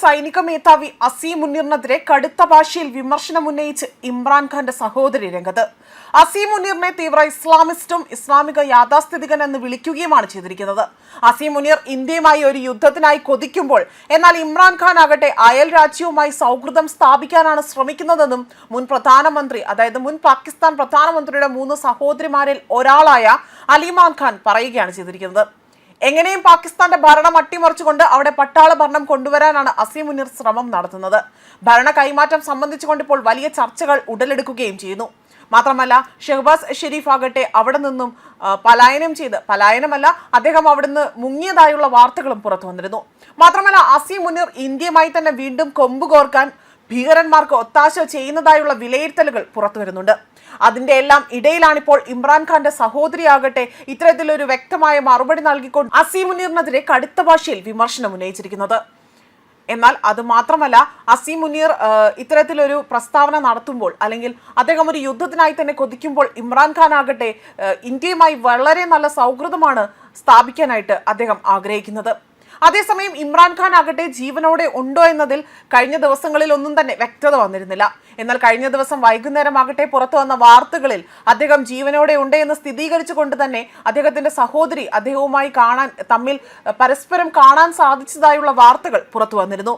സൈനിക മേധാവി അസീം മുനീറിനെതിരെ കടുത്ത ഭാഷയിൽ വിമർശനം ഉന്നയിച്ച് ഇമ്രാൻഖാന്റെ സഹോദരി രംഗത്ത്. അസീം മുനീറിനെ തീവ്ര ഇസ്ലാമിസ്റ്റും ഇസ്ലാമിക യാഥാസ്ഥിതികൻ എന്ന് വിളിക്കുകയുമാണ് ചെയ്തിരിക്കുന്നത്. അസീം മുനീർ ഇന്ത്യയുമായി ഒരു യുദ്ധത്തിനായി കൊതിക്കുമ്പോൾ എന്നാൽ ഇമ്രാൻഖാൻ ആകട്ടെ അയൽ രാജ്യവുമായി സൗഹൃദം സ്ഥാപിക്കാനാണ് ശ്രമിക്കുന്നതെന്നും മുൻ പ്രധാനമന്ത്രി അതായത് മുൻ പാകിസ്ഥാൻ പ്രധാനമന്ത്രിയുടെ മൂന്ന് സഹോദരിമാരിൽ ഒരാളായ അലിമാൻ ഖാൻ പറയുകയാണ് ചെയ്തിരിക്കുന്നത്. എങ്ങനെയും പാകിസ്ഥാന്റെ ഭരണം അട്ടിമറിച്ചുകൊണ്ട് അവിടെ പട്ടാള ഭരണം കൊണ്ടുവരാനാണ് അസീം മുനീർ ശ്രമം നടത്തുന്നത്. ഭരണ കൈമാറ്റം സംബന്ധിച്ചുകൊണ്ട് ഇപ്പോൾ വലിയ ചർച്ചകൾ ഉടലെടുക്കുകയും ചെയ്യുന്നു. മാത്രമല്ല ഷെഹ്ബാസ് ഷെരീഫ് ആകട്ടെ അവിടെ നിന്നും പലായനം ചെയ്ത് പലായനമല്ല അദ്ദേഹം അവിടുന്ന് മുങ്ങിയതായുള്ള വാർത്തകളും പുറത്തു വന്നിരുന്നു. മാത്രമല്ല അസീം മുനീർ ഇന്ത്യയുമായി തന്നെ വീണ്ടും കൊമ്പ് കോർക്കാൻ ഭീകരന്മാർക്ക് ഒത്താശ ചെയ്യുന്നതായുള്ള വിലയിരുത്തലുകൾ പുറത്തു വരുന്നുണ്ട്. അതിന്റെ എല്ലാം ഇടയിലാണിപ്പോൾ ഇമ്രാൻഖാന്റെ സഹോദരിയാകട്ടെ ഇത്തരത്തിലൊരു വ്യക്തമായ മറുപടി നൽകിക്കൊണ്ട് അസീമുനീറിനെതിരെ കടുത്ത ഭാഷയിൽ വിമർശനം ഉന്നയിച്ചിരിക്കുന്നത്. എന്നാൽ അത് മാത്രമല്ല അസീം മുനീർ ഇത്തരത്തിലൊരു പ്രസ്താവന നടത്തുമ്പോൾ അല്ലെങ്കിൽ അദ്ദേഹം ഒരു യുദ്ധത്തിനായി തന്നെ കൊതിക്കുമ്പോൾ ഇമ്രാൻഖാൻ ആകട്ടെ ഇന്ത്യയുമായി വളരെ നല്ല സൗഹൃദമാണ് സ്ഥാപിക്കാനായിട്ട് അദ്ദേഹം ആഗ്രഹിക്കുന്നത്. അതേസമയം ഇമ്രാൻഖാൻ ആകട്ടെ ജീവനോടെ ഉണ്ടോ എന്നതിൽ കഴിഞ്ഞ ദിവസങ്ങളിൽ ഒന്നും തന്നെ വ്യക്തത വന്നിരുന്നില്ല. എന്നാൽ കഴിഞ്ഞ ദിവസം വൈകുന്നേരം ആകട്ടെ പുറത്തു വന്ന വാർത്തകളിൽ അദ്ദേഹം ജീവനോടെ ഉണ്ട് എന്ന് സ്ഥിരീകരിച്ചുകൊണ്ട് തന്നെ അദ്ദേഹത്തിന്റെ സഹോദരി അദ്ദേഹവുമായി കാണാൻ തമ്മിൽ പരസ്പരം കാണാൻ സാധിച്ചതായുള്ള വാർത്തകൾ പുറത്തു വന്നിരുന്നു.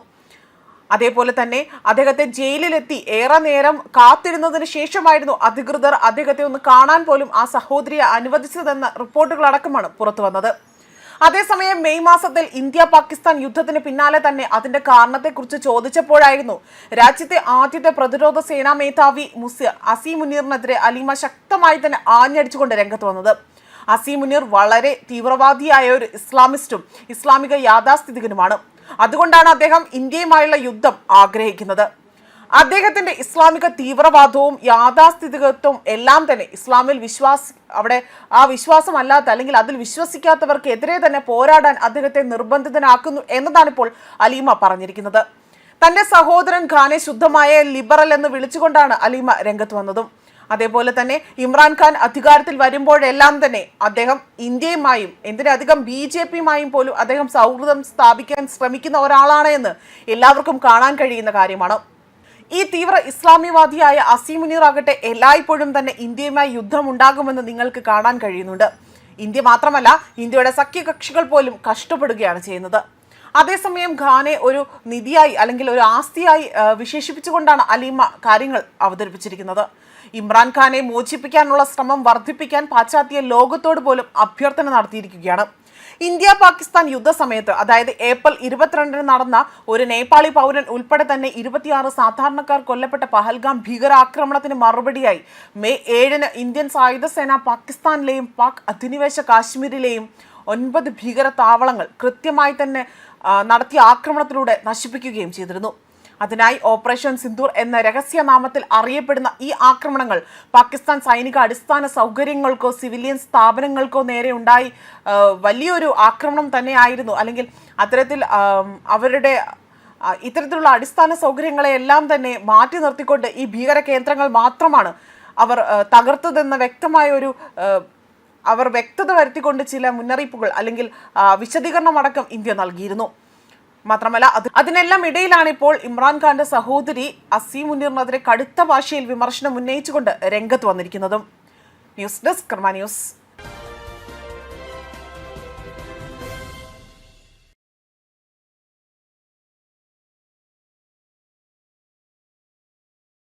അതേപോലെ തന്നെ അദ്ദേഹത്തെ ജയിലിലെത്തി ഏറെ നേരം കാത്തിരുന്നതിന് ശേഷമായിരുന്നു അധികൃതർ അദ്ദേഹത്തെ ഒന്ന് കാണാൻ പോലും ആ സഹോദരിയെ അനുവദിച്ചതെന്ന റിപ്പോർട്ടുകളടക്കമാണ് പുറത്തു വന്നത്. അതേസമയം മെയ് മാസത്തിൽ ഇന്ത്യ പാകിസ്ഥാൻ യുദ്ധത്തിന് പിന്നാലെ തന്നെ അതിന്റെ കാരണത്തെക്കുറിച്ച് ചോദിച്ചപ്പോഴായിരുന്നു രാജ്യത്തെ ആദ്യത്തെ പ്രതിരോധ സേനാ മേധാവി മുസ് അസീം മുനീറിനെതിരെ അലീമ ശക്തമായി തന്നെ ആഞ്ഞടിച്ചുകൊണ്ട് രംഗത്ത് വന്നത്. അസീം മുനീർ വളരെ തീവ്രവാദിയായ ഒരു ഇസ്ലാമിസ്റ്റും ഇസ്ലാമിക യാഥാസ്ഥിതികനുമാണ്. അതുകൊണ്ടാണ് അദ്ദേഹം ഇന്ത്യയുമായുള്ള യുദ്ധം ആഗ്രഹിക്കുന്നത്. അദ്ദേഹത്തിന്റെ ഇസ്ലാമിക തീവ്രവാദവും യാഥാസ്ഥിതികത്വവും എല്ലാം തന്നെ ഇസ്ലാമിൽ വിശ്വാസ അവിടെ ആ വിശ്വാസമല്ലാത്ത അല്ലെങ്കിൽ അതിൽ വിശ്വസിക്കാത്തവർക്കെതിരെ തന്നെ പോരാടാൻ അദ്ദേഹത്തെ നിർബന്ധിതനാക്കുന്നു എന്നതാണ് ഇപ്പോൾ അലീമ പറഞ്ഞിരിക്കുന്നത്. തന്റെ സഹോദരൻ ഖാനെ ശുദ്ധമായ ലിബറൽ എന്ന് വിളിച്ചുകൊണ്ടാണ് അലീമ രംഗത്ത് വന്നതും. അതേപോലെ തന്നെ ഇമ്രാൻഖാൻ അധികാരത്തിൽ വരുമ്പോഴെല്ലാം തന്നെ അദ്ദേഹം ഇന്ത്യയുമായും എന്തിനധികം ബി ജെ പിയുമായും പോലും അദ്ദേഹം സൗഹൃദം സ്ഥാപിക്കാൻ ശ്രമിക്കുന്ന ഒരാളാണ് എന്ന് എല്ലാവർക്കും കാണാൻ കഴിയുന്ന കാര്യമാണ്. ഈ തീവ്ര ഇസ്ലാമികവാദിയായ അസീം ആകട്ടെ എല്ലായ്പ്പോഴും തന്നെ ഇന്ത്യയുമായി യുദ്ധം ഉണ്ടാകുമെന്ന് നിങ്ങൾക്ക് കാണാൻ കഴിയുന്നുണ്ട്. ഇന്ത്യ മാത്രമല്ല ഇന്ത്യയുടെ സഖ്യകക്ഷികൾ പോലും കഷ്ടപ്പെടുകയാണ് ചെയ്യുന്നത്. അതേസമയം ഖാനെ ഒരു നിധിയായി അല്ലെങ്കിൽ ഒരു ആസ്തിയായി വിശേഷിപ്പിച്ചുകൊണ്ടാണ് അലീമ കാര്യങ്ങൾ അവതരിപ്പിച്ചിരിക്കുന്നത്. ഇമ്രാൻഖാനെ മോചിപ്പിക്കാനുള്ള ശ്രമം വർദ്ധിപ്പിക്കാൻ പാശ്ചാത്യ ലോകത്തോട് പോലും അഭ്യർത്ഥന നടത്തിയിരിക്കുകയാണ്. ഇന്ത്യ പാകിസ്ഥാൻ യുദ്ധസമയത്ത് അതായത് ഏപ്രിൽ ഇരുപത്തിരണ്ടിന് നടന്ന ഒരു നേപ്പാളി പൗരൻ ഉൾപ്പെടെ തന്നെ ഇരുപത്തിയാറ് സാധാരണക്കാർ കൊല്ലപ്പെട്ട പഹൽഗാം ഭീകരാക്രമണത്തിന് മറുപടിയായി മെയ് ഏഴിന് ഇന്ത്യൻ സായുധ സേന പാകിസ്ഥാനിലെയും പാക് അധിനിവേശ കാശ്മീരിലെയും ഒൻപത് ഭീകര താവളങ്ങൾ കൃത്യമായി തന്നെ നടത്തിയ ആക്രമണത്തിലൂടെ നശിപ്പിക്കുകയും ചെയ്തിരുന്നു. അതിനായി ഓപ്പറേഷൻ സിന്ദൂർ എന്ന രഹസ്യനാമത്തിൽ അറിയപ്പെടുന്ന ഈ ആക്രമണങ്ങൾ പാകിസ്ഥാൻ സൈനിക അടിസ്ഥാന സൗകര്യങ്ങൾക്കോ സിവിലിയൻ സ്ഥാപനങ്ങൾക്കോ നേരെ ഉണ്ടായി. വലിയൊരു ആക്രമണം തന്നെയായിരുന്നു. അല്ലെങ്കിൽ അത്തരത്തിൽ അവരുടെ ഇത്തരത്തിലുള്ള അടിസ്ഥാന സൗകര്യങ്ങളെ എല്ലാം തന്നെ മാറ്റി നിർത്തിക്കൊണ്ട് ഈ ഭീകര കേന്ദ്രങ്ങൾ മാത്രമാണ് അവർ തകർത്തതെന്ന വ്യക്തമായ ഒരു അവർ വ്യക്തത വരുത്തിക്കൊണ്ട് ചില മുന്നറിയിപ്പുകൾ അല്ലെങ്കിൽ വിശദീകരണമടക്കം വിശദീകരണം ഇന്ത്യ നൽകിയിരുന്നു. മാത്രമല്ല അത് അതിനെല്ലാം ഇടയിലാണ് ഇപ്പോൾ ഇമ്രാൻഖാന്റെ സഹോദരി അസീം മുനീറിനെതിരെ കടുത്ത ഭാഷയിൽ വിമർശനം ഉന്നയിച്ചുകൊണ്ട് രംഗത്ത് വന്നിരിക്കുന്നതും. News desk Karma news.